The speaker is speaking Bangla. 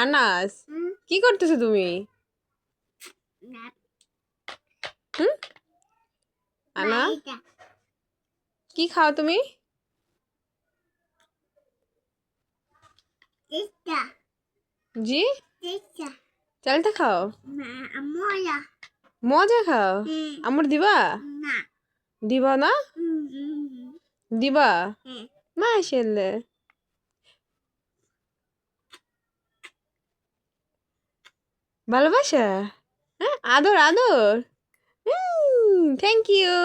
আনাস কি করতেছো তুমি? আনা? কি খাও তুমি? জি? চালটা খাও। মজা। খাও? আমার দিবা? দিবা না? দিবা? মাশাল্লাহ ভালোবাসা? হ্যাঁ আদর আদর। Thank you